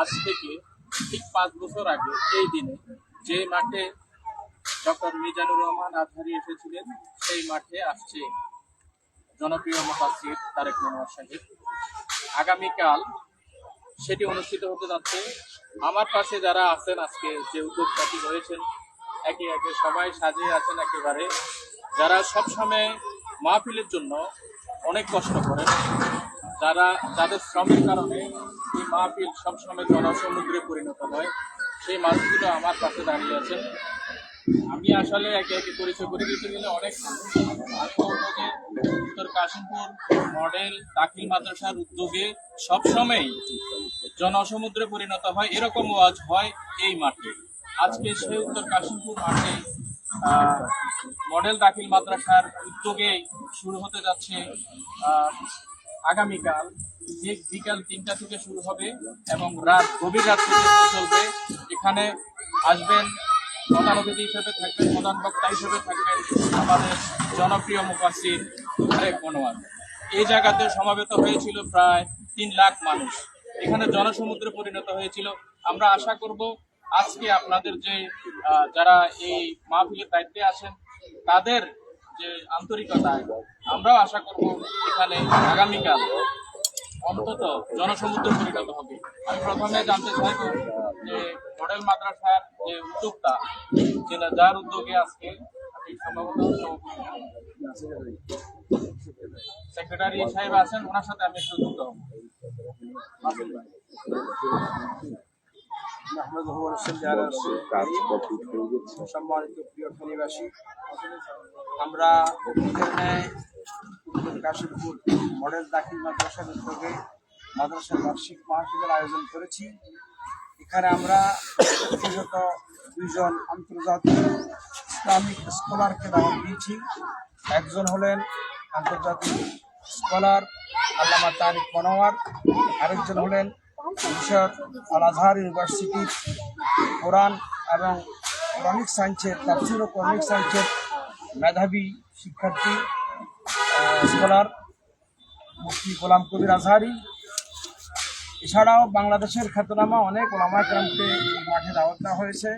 আজ থেকে ঠিক পাঁচ বছর আগে এই দিনে যে মাঠে ডক্টর মিজানুর রহমান আজহারি এসেছিলেন, সেই মাঠে আসছে জনপ্রিয় মুফাসির তারেক মনোয়ার সাহেব। আগামীকাল সেটি অনুষ্ঠিত হতে যাচ্ছে। আমার পাশে যারা আছেন, আজকে যে উদ্যোগপাতি রয়েছেন, একে একে সবাই সাজিয়ে আছেন একেবারে। যারা সবসময় মাহফিলের জন্য অনেক কষ্ট করেন যারা, যাদের শ্রমের কারণে এই মাহফিল সবসময় জনসমুদ্রে পরিণত হয়, সেই মানুষগুলো আমার পাশে দাঁড়িয়ে আছেন। আমি আসলে একে একে পরিচয় করে দিতে গেলে অনেক উত্তর কাশিমপুর মডেল, দাখিল মাদ্রাসার উদ্যোগে সবসময় জনসমুদ্রে পরিণত হয় এরকম ওয়াজ হয় এই মাঠে। আজকে সেই উত্তর কাশিমপুর মাঠে মডেল দাখিল মাদ্রাসার উদ্যোগে শুরু হতে যাচ্ছে আগামীকাল ঠিক বিকাল তিনটা থেকে শুরু হবে এবং রাত, গভীর রাত চলবে। এখানে আসবেন প্রধান অতিথি হিসেবে থাকবেন, প্রধান বক্তা হিসেবে থাকবেন আমাদের জনপ্রিয় মুফাসির আরেক মনোয়ার এই জায়গাতে সমাবেত হয়েছিল প্রায় তিন লাখ মানুষ। এখানে জনসমুদ্রে পরিণত হয়েছিল। আমরা আশা করব আজকে আপনাদের যে যারা এই মাহফিলের দায়িত্বে আছেন, তাদের যে আন্তরিকতা আমরাও আশা করব এখানে আগামীকাল অন্তত জনসমুদ্রে পরিণত হবে। আমি প্রথমে জানতে চাইব যে মডেল মাদ্রাসার যে উদ্যোক্তা, যেটা যার উদ্যোগে আজকে সম্ভবত সেক্রেটারি সাহেব আছেন, ওনার সাথে আমি একটু যুক্ত হব। সম্মানিত প্রিয় ফেনীবাসী আমরা অতীতের ন্যায় উত্তর মডেল দাখিল মাদ্রাসার উদ্যোগে মাদ্রাসার বার্ষিক মাহফিলের আয়োজন করেছি। এখানে আমরা বিশেষত দুইজন আন্তর্জাতিক ইসলামিক স্কলারকে দাওয়াত দিয়েছি। একজন হলেন আন্তর্জাতিক স্কলার আল্লামা তারিক মনোয়ার আরেকজন হলেন মিশর আল আজহার ইউনিভার্সিটির কোরআন এবং কোরআনিক সায়েন্সের তাফসির ও কোরআনিক সায়েন্সের মেধাবী শিক্ষার্থী স্কলার মুফতি গোলাম কবির আজহারি। এছাড়াও বাংলাদেশের খ্যাতনামা অনেক ওলামা ক্রামকে মাঠে দাওয়াত দেওয়া হয়েছে।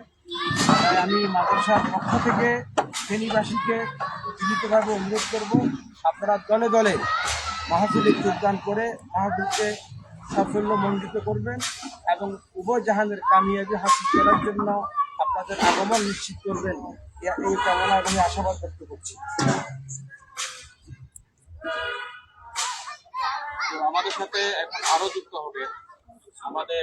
তাই আমি মাদ্রাসার পক্ষ থেকে ফেনীবাসীকে বিনীতভাবে অনুরোধ করব, আপনারা দলে দলে মাহফিলে যোগদান করে মাহফিলকে সাফল্য মণ্ডিত করবেন এবং উভয় জাহানের কামিয়াবি হাসিল করার জন্য আপনাদের আগমন নিশ্চিত করবেন। এই কামনা এই আশাবাদ ব্যক্ত করছি। আমাদের সাথে এখন আরও যুক্ত হবে। আমাদের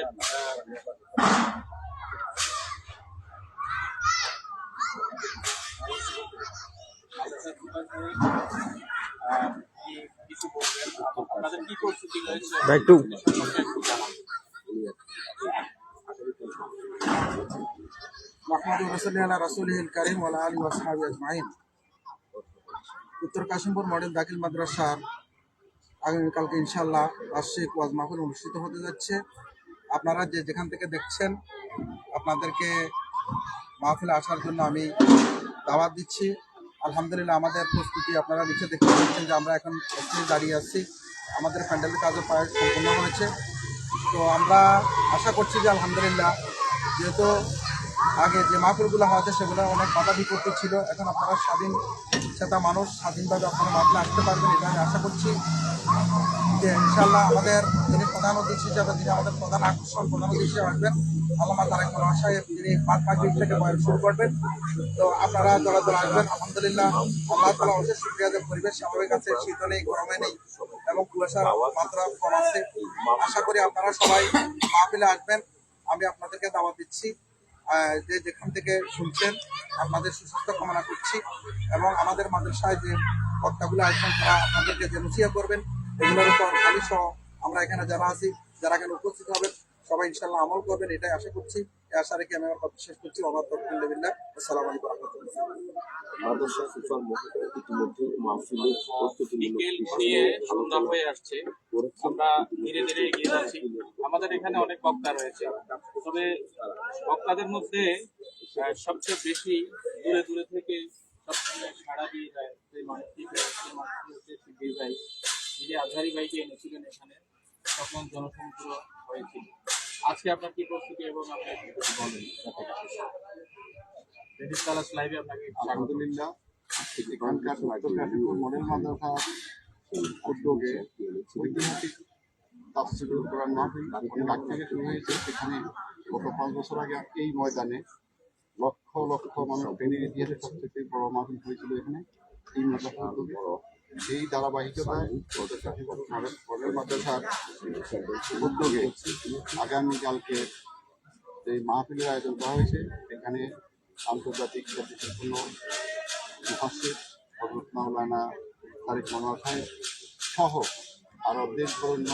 একটু- উত্তর কাশিমপুর মডেল দাখিল মাদ্রাসার আগামীকালকে ইনশাল্লাহ বার্ষিক ওয়াজ মাহফিল অনুষ্ঠিত হতে যাচ্ছে। আপনারা যে যেখান থেকে দেখছেন, আপনাদেরকে মাহফিলে আসার জন্য আমি দাওয়াত দিচ্ছি। আলহামদুলিল্লাহ, আমাদের প্রস্তুতি আপনারা নিচে দেখতে পাচ্ছেন যে আমরা এখন দাঁড়িয়ে আছি। আমাদের প্যান্ডেলের কাজও প্রায় সম্পূর্ণ হয়েছে। তো আমরা আশা করছি যে আলহামদুলিল্লাহ, যেহেতু আগে যে মাহফিলগুলো হওয়াতে সেগুলো অনেক বাধা বিপত্তি ছিল, এখন আপনারা স্বাধীন চেতা মানুষ স্বাধীনভাবে আপনারা মাহফিলে আসতে পারবেন এটা আমি আশা করছি যে ইনশাল্লাহ আমাদের যিনি প্রধান অতিথি হিসাবে যিনি আমাদের প্রধান আকর্ষণ, প্রধান অতিথি হিসেবে আসবেন। আল্লামা তারেক মনোয়ার সাহেব যিনি পাঁচ পাঁচ দিক থেকে বয়স শুরু করবেন। তো আপনারা যারা দলা আসবেন, আলহামদুলিল্লাহ, আল্লাহ তালা অশেষ শুক্রিয়া যে পরিবেশ স্বাভাবিক আছে শীত নেই গরমে নেই এবং কুয়াশার মাত্রা কম আছে। আশা করি আপনারা সবাই মাহফিলে আসবেন। আমি আপনাদেরকে দাওয়াত দিচ্ছি। যে যেখান থেকে শুনছেন আপনাদের সুস্বাস্থ্য কামনা করছি এবং আমাদের মাদ্রাসায় যে বক্তাগুলো আসবেন তারা আপনাদেরকে যে নসিয়া করবেন, এগুলোর উপর আমি সহ আমরা এখানে যারা আছি, যারা এখানে উপস্থিত হবেন, সবাই ইনশাল্লাহ আমল করবেন, এটাই আশা করছি। আশা রেখে আমি আমার কথা শেষ করছি। আমার তরফিল্লাহ আসসালামু আলাইকুম রহমতুল্লাহ। মাদ্রাসা সুফল ইতিমধ্যে মাহফিলের বিকেল বিষয়ে সন্ধ্যা হয়ে আসছে। আমরা ধীরে ধীরে এগিয়ে যাচ্ছি। আমাদের এখানে অনেক বক্তা রয়েছে। তবে বক্তাদের মধ্যে সবচেয়ে বেশি দূরে দূরে থেকে সবসময় সাড়া দিয়ে যায় যে মানুষটি সেই মানুষটি হচ্ছে শিবির ভাই। যিনি আজহারি ভাইকে এনেছিলেন এখানে তখন জনসমুদ্র হয়েছিল। আজকে আপনার কি প্রস্তুতি এবং উদ্যোগে ঐতিহাসিক তাফসিরুল কোরআন মাহফিল আগ থেকে শুরু হয়েছে। সেখানে গত পাঁচ বছর আগে এই ময়দানে লক্ষ লক্ষ মানুষ ফেনীর ইতিহাসে সবচেয়ে বড় মাহফিল হয়েছিল এখানে। এই মাদ্রাসা উদ্যোগে সেই ধারাবাহিকতায় উদ্যোগে আগামীকালকে যে মাহফিলের আয়োজন করা হয়েছে, এখানে আন্তর্জাতিক খ্যাতিসম্পন্ন মুহাসির হজরত মাওলানা তারিক মনোয়ার সাহেব সহ আরও দেশ বরণ্য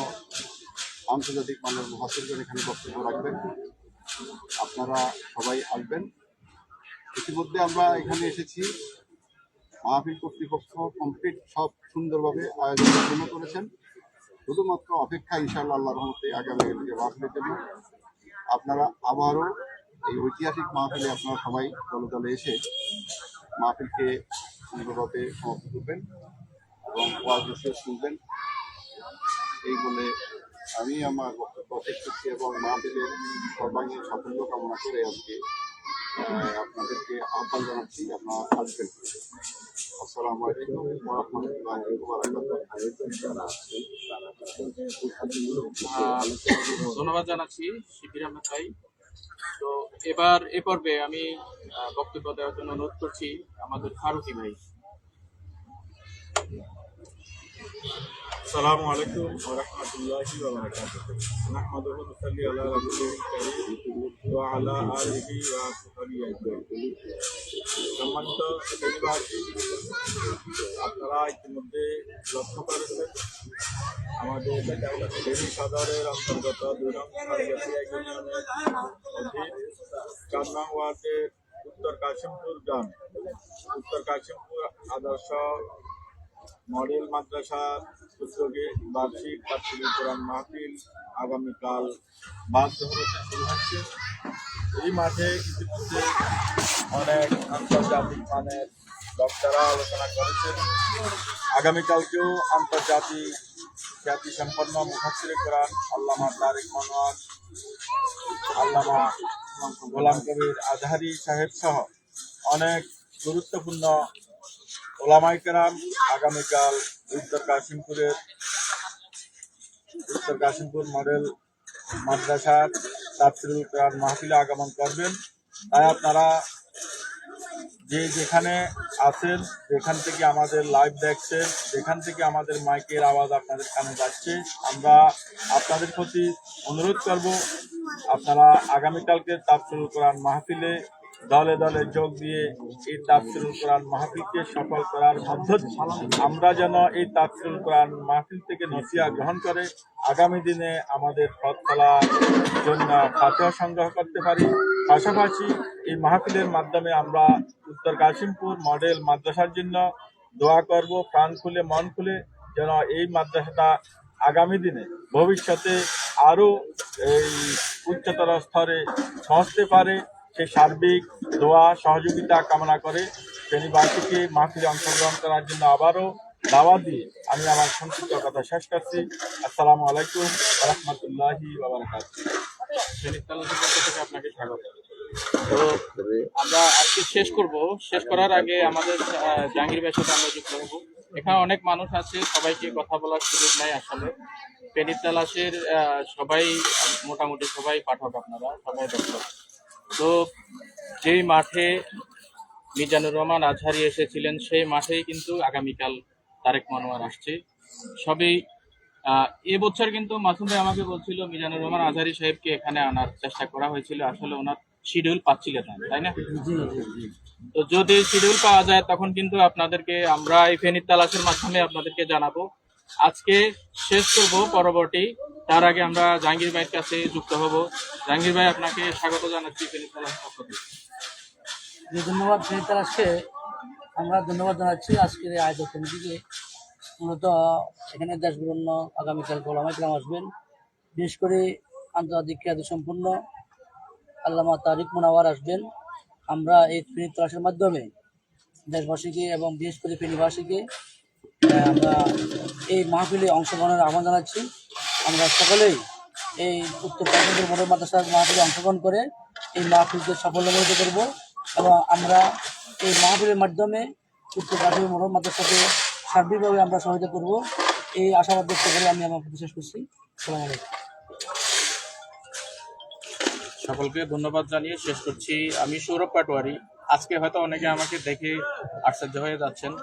আন্তর্জাতিক মানের মুহাসিরগণ এখানে বক্তব্য রাখবেন। আপনারা সবাই আসবেন। ইতিমধ্যে আমরা এখানে এসেছি। মাহফিল কর্তৃপক্ষ কমপ্লিট সব সুন্দরভাবে আয়োজন সম্পন্ন করেছেন। শুধুমাত্র অপেক্ষা ইনশাআল্লাহ আল্লাহ রহমতে আগামী মাহফিলের জন্য আপনারা আবারও এই ঐতিহাসিক মাহফিলে আপনারা সবাই দলে দলে এসে মাহফিলকে সুন্দরভাবে সমাপ্ত করবেন এবং ওয়াজ শুনবেন। এই বলে আমি আমার বক্তব্য শেষ করছি এবং মাহফিলের সর্বাঙ্গীন সাফল্য কামনা করে আজকে আপনাদেরকে আহ্বান জানাচ্ছি। আপনারা আসবেন আসসালামু আলাইকুম ওয়া রাহমাতুল্লাহি ওয়া বারাকাতুহু ধন্যবাদ জানাচ্ছি শিবির আহমেদ ভাই। তো এবার এ পর্বে আমি বক্তব্য দেওয়ার জন্য অনুরোধ করছি আমাদের ফারুকি ভাই। السلام عليكم ورحمة الله وبركاته نحمده ونصلي على رسوله الكريم وعلى آله وصحبه أجمعين সম্মানিত দেশবাসী আপনারা ইতিমধ্যে লক্ষ্য করেছেন আমাদের দেবী সদরের অন্তর্গত দুই নং সরকারিয়া ইউনিয়নের অধীন চার নং ওয়ার্ডের উত্তর কাশিমপুর গ্রাম উত্তর কাশিমপুর আদর্শ মডেল মাদ্রাসার উদ্যোগে বার্ষিক তাফসিল কোরআন মাহফিল আগামীকাল জোহরতে শুরু হচ্ছে। এই মাঠে ইতিমধ্যে অনেক আন্তর্জাতিক মানের বক্তারা আলোচনা করেছেন। আগামীকালকেও আন্তর্জাতিক খ্যাতি সম্পন্ন মুখাচ্ছিরে কোরআন আল্লামা তারিক মনোয়ার, আল্লামা গোলাম কবির আজহারি সাহেব সহ অনেক গুরুত্বপূর্ণ ওলামাই কেরাম আগামীকাল উত্তর কাশিমপুরের উত্তর কাশিমপুর মডেল মাদ্রাসার তাফসিরুল কোরআন মাহফিলে আগমন করবেন। তাই আপনারা যে যেখানে আছেন, যেখান থেকে আমাদের লাইভ দেখছেন, যেখান থেকে আমাদের মাইকের আওয়াজ আপনাদের কানে যাচ্ছে, আমরা আপনাদের প্রতি অনুরোধ করব, আপনারা আগামীকালকে তাফসিরুল কোরআন মাহফিলে দলে দলে যোগ দিয়ে এই তাফসিরুল কোরআন মাহফিলকে সফল করার মধ্য আমরা যেন এই তাফসিরুল কোরআন মাহফিল থেকে নসিয়া গ্রহণ করে, আগামী দিনে আমাদের পথ চলার জন্য ফাতেহা সংগ্রহ করতে পারি। পাশাপাশি এই মাহফিলের মাধ্যমে আমরা উত্তর কাশিমপুর মডেল মাদ্রাসার জন্য দোয়া করব, প্রাণ খুলে মন খুলে যেন এই মাদ্রাসাটা আগামী দিনে ভবিষ্যতে আরও এই উচ্চতর স্তরে পৌঁছতে পারে। সে সার্বিক দোয়া সহযোগিতা কামনা করে শ্রেণীবাসীকে মাহফিলে অংশগ্রহণ করার জন্য আবারও দাওয়া দিয়ে আমি আমার সংক্ষিপ্ত কথা শেষ করছি। আসসালামু আলাইকুম রহমতুল্লাহি থেকে আপনাকে স্বাগত। তো আমরা আজকে শেষ করব। শেষ করার আগে আমাদের জাহাঙ্গীর ভাইয়ের সাথে আমরা যুক্ত হব। এখানে অনেক মানুষ আছে সবাইকে কথা বলার সুযোগ নাই আসলে। আহ, সবাই মোটামুটি সবাই পাঠক আপনারা সবাই দর্শক তো যেই মাঠে মিজানুর রহমান আজহারি এসেছিলেন, সেই মাঠেই কিন্তু আগামীকাল তারেক মনোয়ার আসছে। সবই এবছর কিন্তু মাসুম ভাই আমাকে বলছিল, মিজানুর রহমান আজহারি সাহেবকে এখানে আনার চেষ্টা করা হয়েছিল, আসলে ওনার শিডিউল পাচ্ছিলেন না তাই না? তো যদি শিডিউল পাওয়া যায়, তখন কিন্তু আপনাদেরকে, আমরা এই ফেনীর তালাশের মাধ্যমে আপনাদেরকে জানাব। আজকে শেষ করব পরবর্তী। তার আগে আমরা জাহাঙ্গীর ভাইয়ের কাছে যুক্ত হব। জাহাঙ্গীর ভাই, আপনাকে স্বাগত জানাচ্ছি যে ধন্যবাদ ফেরিতালাসকে আমরা ধন্যবাদ জানাচ্ছি আজকের এই আয়োজক কমিটিকে। মূলত এখানে দেশ বিভিন্ন আগামীকাল গোলামাইকরাম আসবেন। বিশেষ করে আন্তর্জাতিক খ্যাতি সম্পূর্ণ আল্লামা তারিক মোনাওয়ার আসবেন। আমরা এই ফেনী তলাশের মাধ্যমে দেশবাসীকে এবং বিশেষ করে ফেনীবাসীকে আমরা এই মাহফিলে অংশগ্রহণের আহ্বান জানাচ্ছি। আমরা সকলেই এই উত্তর কাশ্মীর মোটর মাদ্রাসার মাহফিলে অংশগ্রহণ করে এই মাহফিলকে সাফল্যমণ্ডিত করব এবং আমরা এই মাহফিলের মাধ্যমে উত্তর কাশ্মীর মোটর মাদ্রাসাকে সার্বিকভাবে আমরা সহায়তা করব। এই আশাবাদ ব্যক্ত করে আমি আমার বিশ্বাস করছি। সালাম আলাইকুম। সকলকে ধন্যবাদ জানিয়ে শেষ করছি। আমি সৌরভ পাটোয়ারি। আজকে হয়তো অনেকে আমাকে দেখে আশ্চর্য হয়ে যাচ্ছেন।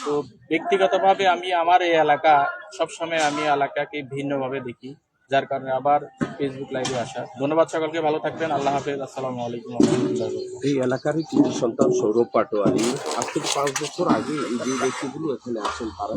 তো ব্যক্তিগতভাবে আমি আমার এই এলাকা সবসময় আমি এলাকাকে ভিন্নভাবে দেখি। যার কারণে আবার ফেসবুক লাইভে আসা। ধন্যবাদ সকলকে ভালো থাকবেন আল্লাহ হাফেজ আসসালামু আলাইকুম এই এলাকার কিছু সন্তান সৌরভ পাটোয়ারি। আজ থেকে পাঁচ বছর আগে এই যে ব্যক্তিগুলো এখানে আসেন তারা